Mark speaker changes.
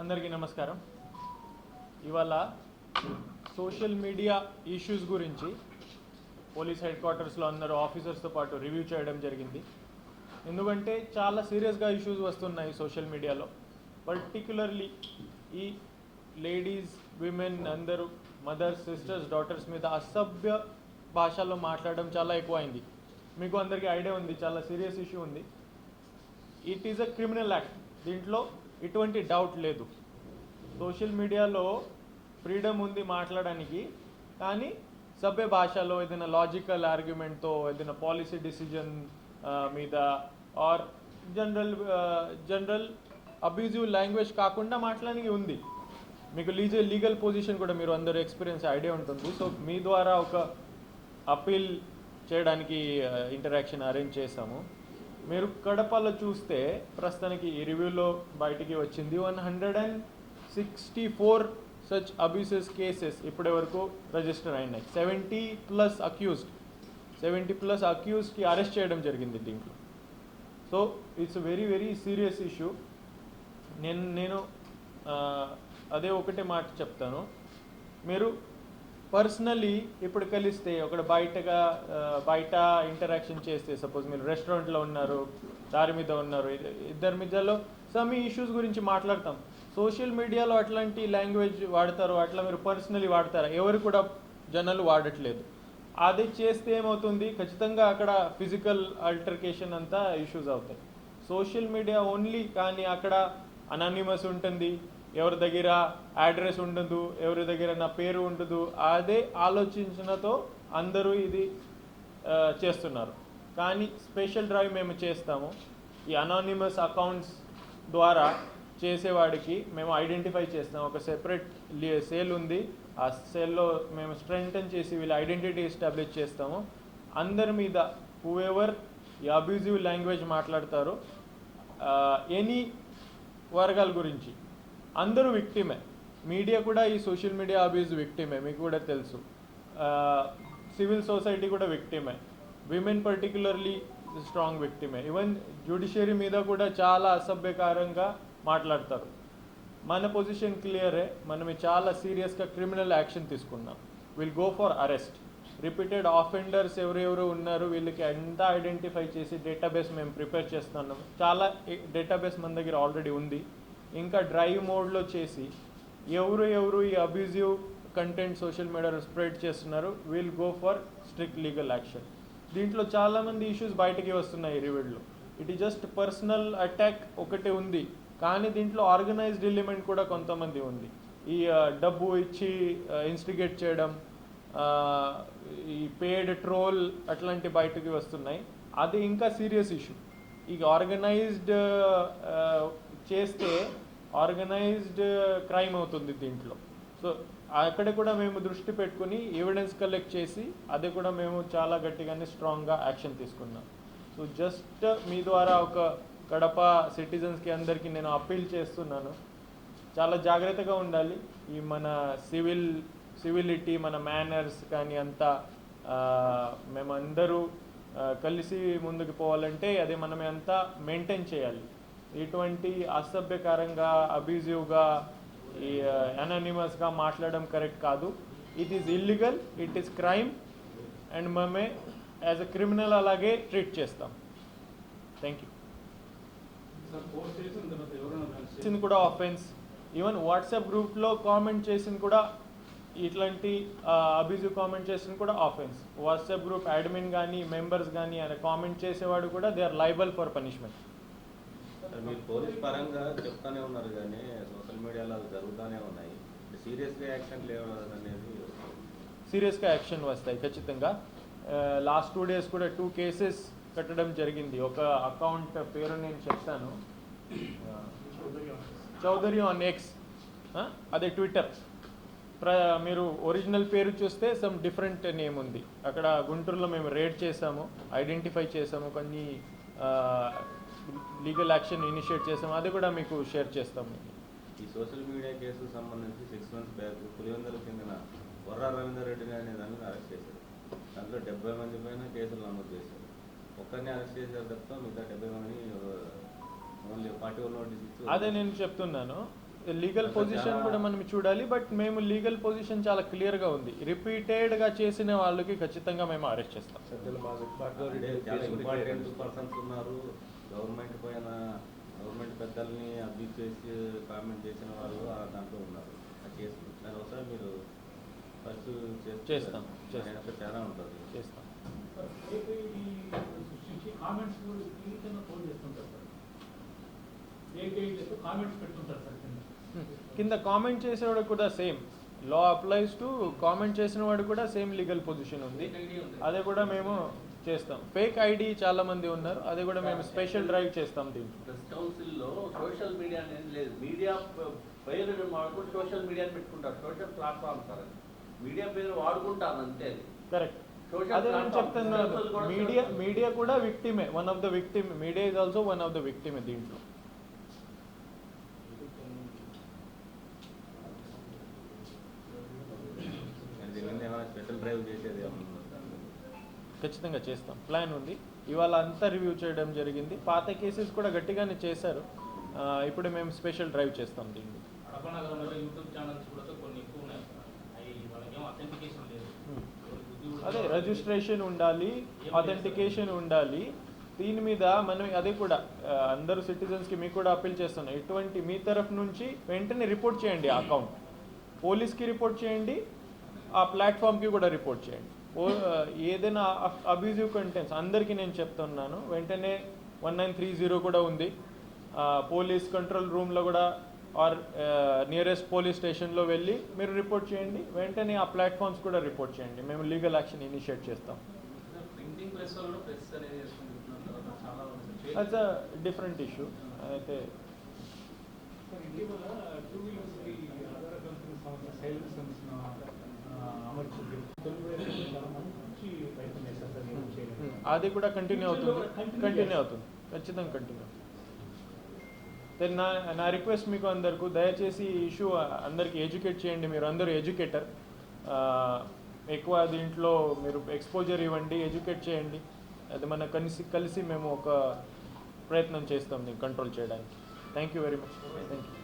Speaker 1: అందరికీ నమస్కారం. ఇవాళ సోషల్ మీడియా ఇష్యూస్ గురించి పోలీస్ హెడ్ క్వార్టర్స్లో అందరూ ఆఫీసర్స్తో పాటు రివ్యూ చేయడం జరిగింది. ఎందుకంటే చాలా సీరియస్గా ఇష్యూస్ వస్తున్నాయి సోషల్ మీడియాలో. పర్టికులర్లీ ఈ లేడీస్ విమెన్ అందరూ మదర్స్ సిస్టర్స్ డాటర్స్ మీద అసభ్య భాషలో మాట్లాడడం చాలా ఎక్కువైంది. మీకు అందరికీ ఐడియా ఉంది చాలా సీరియస్ ఇష్యూ ఉంది. It is a criminal act. దీంట్లో ఎటువంటి డౌట్ లేదు. సోషల్ మీడియాలో ఫ్రీడమ్ ఉంది మాట్లాడడానికి కానీ సభ్య భాషలో ఏదైనా లాజికల్ ఆర్గ్యుమెంట్తో ఏదైనా పాలసీ డిసిజన్ మీద or general general abusive language కాకుండా మాట్లాడానికి ఉంది. మీకు లీజే లీగల్ పొజిషన్ కూడా మీరు అందరూ ఎక్స్పీరియన్స్ ఐడియా ఉంటుంది. సో మీ ద్వారా ఒక అప్పీల్ చేయడానికి ఇంటరాక్షన్ అరేంజ్ చేశాము. మీరు కడపలో చూస్తే ప్రస్తుతానికి ఈ రివ్యూలో బయటికి వచ్చింది. One hundred and sixty four such abuses cases ఇప్పటి వరకు రిజిస్టర్ అయినాయి. Seventy plus accused seventy plus అక్యూజ్డ్కి arrest చేయడం జరిగింది దీంట్లో. So it's very very serious issue నేను నేను అదే ఒకటే మాట చెప్తాను. మీరు పర్సనలీ ఇప్పుడు కలిస్తే ఒకడు బయటగా బయట ఇంటరాక్షన్ చేస్తే సపోజ్ మీరు రెస్టారెంట్లో ఉన్నారు దారి మీద ఉన్నారు ఇద్దరి మధ్యలో సమ్ ఇష్యూస్ గురించి మాట్లాడతాం. సోషల్ మీడియాలో అట్లాంటి లాంగ్వేజ్ వాడతారు అట్లా మీరు పర్సనలీ వాడతారా? ఎవరు కూడా జనాలు వాడట్లేదు. అది చేస్తే ఏమవుతుంది? ఖచ్చితంగా అక్కడ ఫిజికల్ అల్టర్కేషన్ అంతా ఇష్యూస్ అవుతాయి. సోషల్ మీడియా ఓన్లీ కానీ అక్కడ అనానిమస్ ఉంటుంది. ఎవరి దగ్గర అడ్రస్ ఉండదు ఎవరి దగ్గర నా పేరు ఉండదు అదే ఆలోచించినతో అందరూ ఇది చేస్తున్నారు. కానీ స్పెషల్ డ్రైవ్ మేము చేస్తాము. ఈ అనానిమస్ అకౌంట్స్ ద్వారా చేసేవాడికి మేము ఐడెంటిఫై చేస్తాం. ఒక సెపరేట్ సేల్ ఉంది. ఆ సేల్లో మేము స్ట్రెంగ్టన్ చేసి వీళ్ళ ఐడెంటిటీ ఎస్టాబ్లిష్ చేస్తాము. అందరి మీద హూఎవర్ ఈ అబ్యూజివ్ లాంగ్వేజ్ మాట్లాడతారు ఎనీ వర్గాల గురించి. అందరూ విక్టిమే మీడియా కూడా ఈ సోషల్ మీడియా అబ్యూజ్ విక్టిమే మీకు కూడా తెలుసు. సివిల్ సొసైటీ కూడా విక్టిమే విమెన్ పర్టికులర్లీ స్ట్రాంగ్ విక్టిమే ఈవెన్ జ్యుడిషియరీ మీద కూడా చాలా అసభ్యకరంగా మాట్లాడతారు. మన పొజిషన్ క్లియరే మనం చాలా సీరియస్గా క్రిమినల్ యాక్షన్ తీసుకున్నాం will go for arrest repeated offenders ఎవరెవరు ఉన్నారు వీళ్ళకి ఎంత ఐడెంటిఫై చేసి డేటాబేస్ మేము ప్రిపేర్ చేస్తున్నాం. చాలా డేటాబేస్ మన దగ్గర ఆల్రెడీ ఉంది. ఇంకా డ్రైవ్ మోడ్లో చేసి ఎవరు ఎవరు ఈ అబ్యూజివ్ కంటెంట్ సోషల్ మీడియాలో స్ప్రెడ్ చేస్తున్నారు will go for strict legal action దీంట్లో చాలామంది ఇష్యూస్ బయటికి వస్తున్నాయి రివిడ్లో. It is just personal attack ఒకటే ఉంది. కానీ దీంట్లో ఆర్గనైజ్డ్ ఎలిమెంట్ కూడా కొంతమంది ఉంది. ఈ డబ్బు ఇచ్చి ఇన్స్టిగేట్ చేయడం ఈ పేడ్ ట్రోల్ అట్లాంటి బయటకి వస్తున్నాయి. అది ఇంకా సీరియస్ ఇష్యూ ఈ ఆర్గనైజ్డ్ చేస్తే ఆర్గనైజ్డ్ క్రైమ్ అవుతుంది దీంట్లో. సో అక్కడ కూడా మేము దృష్టి పెట్టుకుని ఎవిడెన్స్ కలెక్ట్ చేసి అది కూడా మేము చాలా గట్టిగానే స్ట్రాంగ్గా యాక్షన్ తీసుకున్నాం. సో జస్ట్ మీ ద్వారా ఒక కడప సిటిజన్స్కి అందరికీ నేను అప్పీల్ చేస్తున్నాను. చాలా జాగ్రత్తగా ఉండాలి. ఈ మన సివిల్ సివిలిటీ మన మేనర్స్ కానీ అంతా మేమందరూ కలిసి ముందుకు పోవాలంటే అది మనమే అంతా మెయింటైన్ చేయాలి. ఇటువంటి అసభ్యకరంగా అబ్యూజివ్గా ఈ అనానిమస్గా మాట్లాడడం కరెక్ట్ కాదు. It is illegal it is crime and మేమే యాజ్ అ క్రిమినల్ అలాగే ట్రీట్ చేస్తాం. థ్యాంక్ యూ చేసింది కూడా ఆఫెన్స్ ఈవెన్ వాట్సాప్ గ్రూప్లో కామెంట్ చేసింది కూడా ఇట్లాంటి అబ్యూజివ్ కామెంట్ చేసిన కూడా ఆఫెన్స్ వాట్సాప్ గ్రూప్ అడ్మిన్ కానీ మెంబర్స్ కానీ ఆయన కామెంట్ చేసేవాడు కూడా they are liable for punishment
Speaker 2: మీరు పోలీస్ పరంగా చెప్తానే ఉన్నారు కానీ సోషల్ మీడియాలో అవి జరుగుతూనే ఉన్నాయి. సీరియస్గా యాక్షన్ లేవు అనేది
Speaker 1: సీరియస్గా యాక్షన్ వస్తాయి ఖచ్చితంగా. లాస్ట్ టూ డేస్ కూడా టూ కేసెస్ కట్టడం జరిగింది. ఒక అకౌంట్ పేరు నేను చెప్తాను. చౌదరి ఆన్ ఎక్స్ అదే ట్విట్టర్. ప్ర మీరు ఒరిజినల్ పేరు చూస్తే సమ్ డిఫరెంట్ నేమ్ ఉంది. అక్కడ గుంటూరులో మేము రేడ్ చేసాము ఐడెంటిఫై చేసాము కొన్ని లీగల్ యాక్షన్ ఇనిషియేట్ చేసాము అది కూడా మీకు షేర్ చేస్తాము
Speaker 2: ఈ సోషల్ మీడియా కేసుకు సంబంధించి సిక్స్ మంత్స్ బ్యాక్ పులివెందులకు చెందిన వర్రా రవీందర్ రెడ్డి అనే దాన్ని అరెస్ట్ చేశారు. దాంట్లో డెబ్బై మంది పైన కేసులు నమోదు చేశారు. ఒక్కరిని అరెస్ట్ చేశారు తప్ప మిగతా డెబ్బై మందిని ఓన్లీ వన్ నోటీస్
Speaker 1: అదే నేను చెప్తున్నాను. లీగల్ పొజిషన్ కూడా మనం చూడాలి బట్ మేము లీగల్ పొజిషన్ చాలా క్లియర్గా ఉంది. రిపీటెడ్గా చేసిన వాళ్ళకి ఖచ్చితంగా మేము అరెస్ట్ చేస్తాం.
Speaker 2: గవర్నమెంట్ పైన గవర్నమెంట్ పెద్దల్ని అబ్యూజ్ చేసి కామెంట్ చేసిన వాళ్ళు ఆ దాంట్లో ఉన్నారు. ఆ కేసు. దాని ఒకసారి మీరు ఫస్ట్
Speaker 1: చేస్తాం,
Speaker 2: చాలా ఉంటుంది.
Speaker 1: చేస్తాం.
Speaker 3: కామెంట్స్ కామెంట్స్ పెడుతుంటారు సార్ కింద
Speaker 1: కామెంట్ చేసేవాడు కూడా same law applies to comment చేసిన వాడు కూడా సేమ్ లీగల్ పొజిషన్ ఉంది. అదే కూడా మేము చేస్తాం. ఫేక్ ఐడి చాలా మంది ఉన్నారు. అది కూడా మేము స్పెషల్ డ్రైవ్ చేస్తాం దీంట్లో.
Speaker 4: కౌన్సిల్లో సోషల్ మీడియా అనేది లేదు. మీడియా పేరు వాడుకుంటూ సోషల్ మీడియాని పెట్టుకుంటారు. సోషల్ ప్లాట్ఫామ్ సార్ మీడియా పేరు వాడుకుంటాను అంతే అది.
Speaker 1: కరెక్ట్ అదే నేను చెప్తున్నాను. మీడియా. మీడియా కూడా విక్టిమే one of the victim media is also one of the విక్టిమే దీంట్లో
Speaker 2: దీని మీద ఏమైనా స్పెషల్ డ్రైవ్ చేసేది?
Speaker 1: ఖచ్చితంగా చేస్తాం. ప్లాన్ ఉంది. ఇవాళ అంతా రివ్యూ చేయడం జరిగింది. పాత కేసెస్ కూడా గట్టిగానే చేశారు. ఇప్పుడు మేము స్పెషల్ డ్రైవ్ చేస్తాం దీన్ని. అదే. రిజిస్ట్రేషన్ ఉండాలి అథెంటికేషన్ ఉండాలి. దీని మీద మనం అదే కూడా అందరు సిటిజన్స్కి మీకు కూడా అప్పీల్ చేస్తున్నాం. ఎటువంటి మీ తరఫు నుంచి వెంటనే రిపోర్ట్ చేయండి ఆ అకౌంట్ పోలీస్కి రిపోర్ట్ చేయండి. ఆ ప్లాట్ఫామ్కి కూడా రిపోర్ట్ చేయండి. ఓ ఏదైనా అబ్యూజివ్ కంటెంట్స్ అందరికీ నేను చెప్తున్నాను. వెంటనే వన్ నైన్ త్రీ జీరో కూడా ఉంది. ఆ, పోలీస్ కంట్రోల్ రూమ్లో కూడా ఆర్ నియరెస్ట్ పోలీస్ స్టేషన్లో వెళ్ళి మీరు రిపోర్ట్ చేయండి. వెంటనే ఆ ప్లాట్ఫామ్స్ కూడా రిపోర్ట్ చేయండి. మేము లీగల్ యాక్షన్ ఇనిషియేట్ చేస్తాం. అట్స్ అ డిఫరెంట్ ఇష్యూ అయితే
Speaker 3: టూ వీలర్స్కి ఆధార్ కంపెనీ సంస్థ సైలెన్స్ అమర్చింది తెలుగు చాలా మంచి ప్రయత్నం చేశారు సార్ మీరు చేయలేదు.
Speaker 1: అది కూడా కంటిన్యూ అవుతుంది. కంటిన్యూ అవుతుంది. ఖచ్చితంగా కంటిన్యూ అవుతుంది. దెన్ నా నా రిక్వెస్ట్ మీకు అందరికీ దయచేసి ఈ ఇష్యూ అందరికీ ఎడ్యుకేట్ చేయండి. మీరు అందరూ ఎడ్యుకేటర్ ఎక్కువ దీంట్లో మీరు ఎక్స్పోజర్ ఇవ్వండి ఎడ్యుకేట్ చేయండి. అది మన కలిసి కలిసి మేము ఒక ప్రయత్నం చేస్తాం దీన్ని కంట్రోల్ చేయడానికి. Thank you very much thank you